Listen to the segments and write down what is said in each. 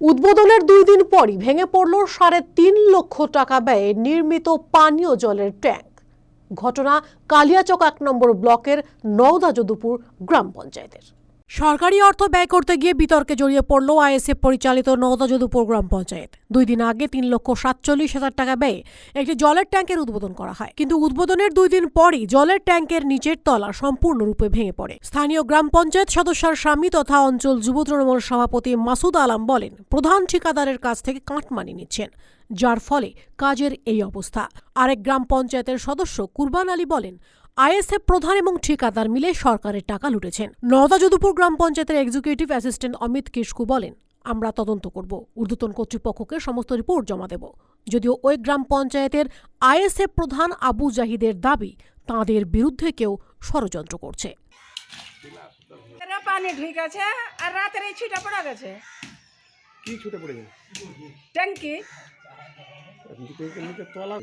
উদ্বোধনের দুই দিন পরই ভেঙে পড়ল সাড়ে তিন লক্ষ টাকা ব্যয়ে নির্মিত পানীয় জলের ট্যাঙ্ক। ঘটনা কালিয়াচক এক নম্বর ব্লকের নওদা যদুপুর গ্রাম পঞ্চায়েতের। সরকারি অর্থ ব্যয় করতে গিয়ে বিতর্কে জড়িয়ে পড়ল আইএসএফ পরিচালিত নওদা যদুপুর গ্রাম পঞ্চায়েত। দুই দিন আগে তিন লক্ষ সাতচল্লিশ হাজার টাকা ব্যয়ে একটি জলের ট্যাঙ্কের উদ্বোধন করা হয়। কিন্তু উদ্বোধনের দুই দিন পরই জলের ট্যাঙ্কের নিচের তলা সম্পূর্ণরূপে ভেঙে পড়ে। স্থানীয় গ্রাম পঞ্চায়েত সদস্যার স্বামী তথা অঞ্চল যুব তৃণমূল সভাপতি মাসুদ আলম বলেন, প্রধান ঠিকাদারের কাছ থেকে কাটমানি নিচ্ছেন, যার ফলে কাজের এই অবস্থা। আরেক গ্রাম পঞ্চায়েতের সদস্য কুরবান আলী বলেন আইএসএফ প্রধান এবং ঠিকাদার মিলে সরকারের টাকা লুটেছেন। নওদা যদুপুর গ্রাম পঞ্চায়েতের এক্সিকিউটিভ অ্যাসিস্ট্যান্ট অমিত কিস্কু বলেন আমরা তদন্ত করব। ঊর্ধ্বতন কর্তৃপক্ষকে সমস্ত রিপোর্ট জমা দেব। যদিও ওই গ্রাম পঞ্চায়েতের আইএসএফ প্রধান আবু জাহিদের দাবি তাঁদের বিরুদ্ধে কেউ ষড়যন্ত্র করছে। এরা পানি ঢুকেছে আর রাতের এই ছিটা পড়া গেছে। কি ছুটে পড়ে গেছে? ট্যাঙ্কি?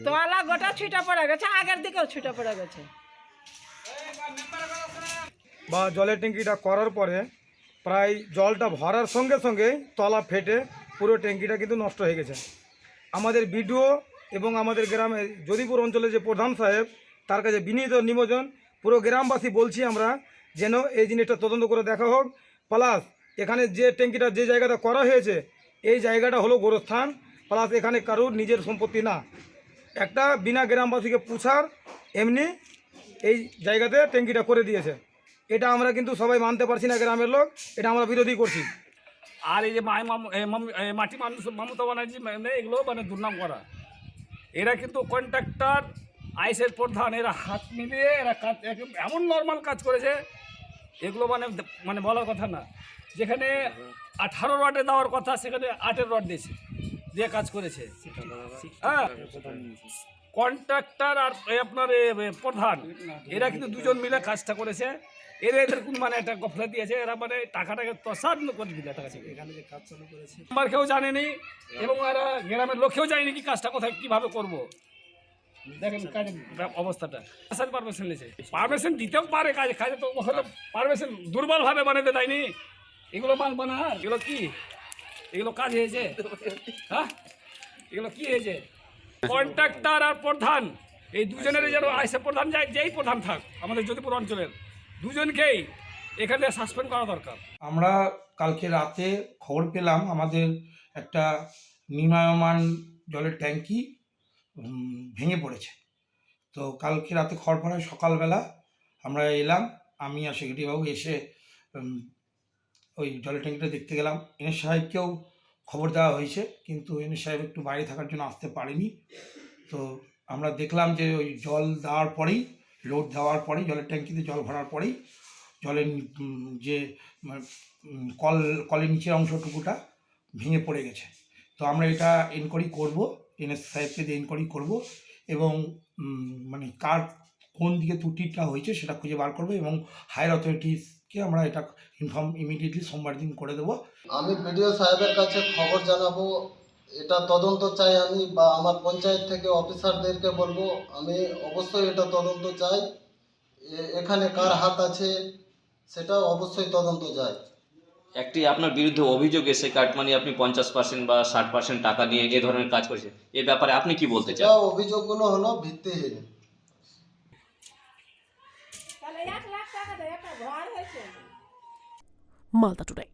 তলা গোটা ছিটা পড়া গেছে আগের দিকেও ছিটা পড়া গেছে। বা জলের ট্যাঙ্কিটা করার পরে প্রায় জলটা ভরার সঙ্গে সঙ্গে তলা ফেটে পুরো ট্যাঙ্কিটা কিন্তু নষ্ট হয়ে গেছে। আমাদের বিডিও এবং আমাদের গ্রামে যদিপুর অঞ্চলে যে প্রধান সাহেব, তার কাছে বিনীত নিবেদন পুরো গ্রামবাসী বলছি আমরা যেন এই জিনিসটা তদন্ত করে দেখা হোক। প্লাস এখানে যে ট্যাঙ্কিটা যে জায়গাটা করা হয়েছে, এই জায়গাটা হলো গোরস্থান। প্লাস এখানে কারুর নিজের সম্পত্তি না। একটা বিনা গ্রামবাসীকে পুছার এমনি এই জায়গাতে ট্যাঙ্কিটা করে দিয়েছে। এটা আমরা কিন্তু সবাই মানতে পারছি না গ্রামের লোক এটা আমরা বিরোধী করছি। আর এই যে মাটি মানুষ মমতা ব্যানার্জি মানে এগুলো মানে দুর্নাম করা। এরা কিন্তু কন্ট্রাক্টর আইসের প্রধান এরা হাত মিলিয়ে এরা কাজ এমন নর্মাল কাজ করেছে এগুলো মানে মানে বলার কথা না। যেখানে আঠারো রডে দেওয়ার কথা সেখানে আটের রড দিয়েছে দিয়ে কাজ করেছে। হ্যাঁ। কন্ট্রাক্টর আর আপনার প্রধান। এরা কিন্তু দুজন মিলে কাজটা করেছে। এরা এদের কোন মানে একটা গফলা দিয়েছে। এরা মানে টাকাটাকে তসাদ করে দিলে টাকা এখানে যে কাজ চালু করেছে। আমার কেউ জানেনি এবং এরা গ্রামের লোকেও জানেনি কি কাজটা কোথায় কীভাবে করব। দেখেন কাজের অবস্থাটা। আসার পারমিশন নিয়েছে। পারমিশন দিতেও পারে কাজে কাজে তো হয়তো পারমিশন দুর্বলভাবে বানাতে দেয়নি এগুলো মাল বানার এগুলো কি? এগুলো কাজ হয়েছে? হ্যাঁ? এগুলো কি হয়েছে? কন্ট্রাক্টর আর প্রধান। এই দুজনের যেন আইসে প্রধান যায়, যেই প্রধান থাক, আমাদের যদিপুর অঞ্চলের। দুজনকেই এখানে সাসপেন্ড করা দরকার। আমরা কালকে রাতে খবর পেলাম, আমাদের একটা নির্মায়মান জলের ট্যাঙ্কি ভেঙে পড়েছে। তো কালকে রাতে খবর পড়ায় সকালবেলা আমরা এলাম, আমি আর সেক্রেটারিবাবু এসে ওই জলের ট্যাঙ্কিটা দেখতে গেলাম। এনএস সাহেবকেও খবর দেওয়া হয়েছে কিন্তু এনএস সাহেব একটু বাইরে থাকার জন্য আসতে পারেনি। তো আমরা দেখলাম যে ওই জল দেওয়ার পরেই লোড দেওয়ার পরেই জলের ট্যাঙ্কিতে জল ভরার পরেই জলের যে মানে, কল কলের নিচের অংশটুকুটা ভেঙে পড়ে গেছে। তো আমরা এটা এনকোয়ারি করব এনএস সাহেবকে দিয়ে এনকোয়ারি করব এবং মানে কার কোন দিকে ত্রুটিটা হয়েছে সেটা খুঁজে বার করব এবং হায়ার অথরিটিসকে আমরা এটা ইনফর্ম ইমিডিয়েটলি সোমবার দিন করে দেবো। আমি বিডিও সাহেবের কাছে খবর জানাব এটা তদন্ত চাই আমি বা আমার পঞ্চায়েত থেকে অফিসারদেরকে বলব আমি অবশ্যই এটা তদন্ত চাই। এ- এখানে কার হাত আছে সেটা অবশ্যই তদন্ত চাই। একটি আপনার বিরুদ্ধে অভিযোগ এসে কাটমানি আপনি পঞ্চাশ পার্সেন্ট বা ষাট পার্সেন্ট টাকা নিয়ে এ ধরনের কাজ করেছেন এ ব্যাপারে আপনি কি বলতে চান? অভিযোগগুলো হলো ভিত্তিহীন তাহলে এক লাখ টাকা দেয় একটা ঘর হয়েছে মালদা টুডে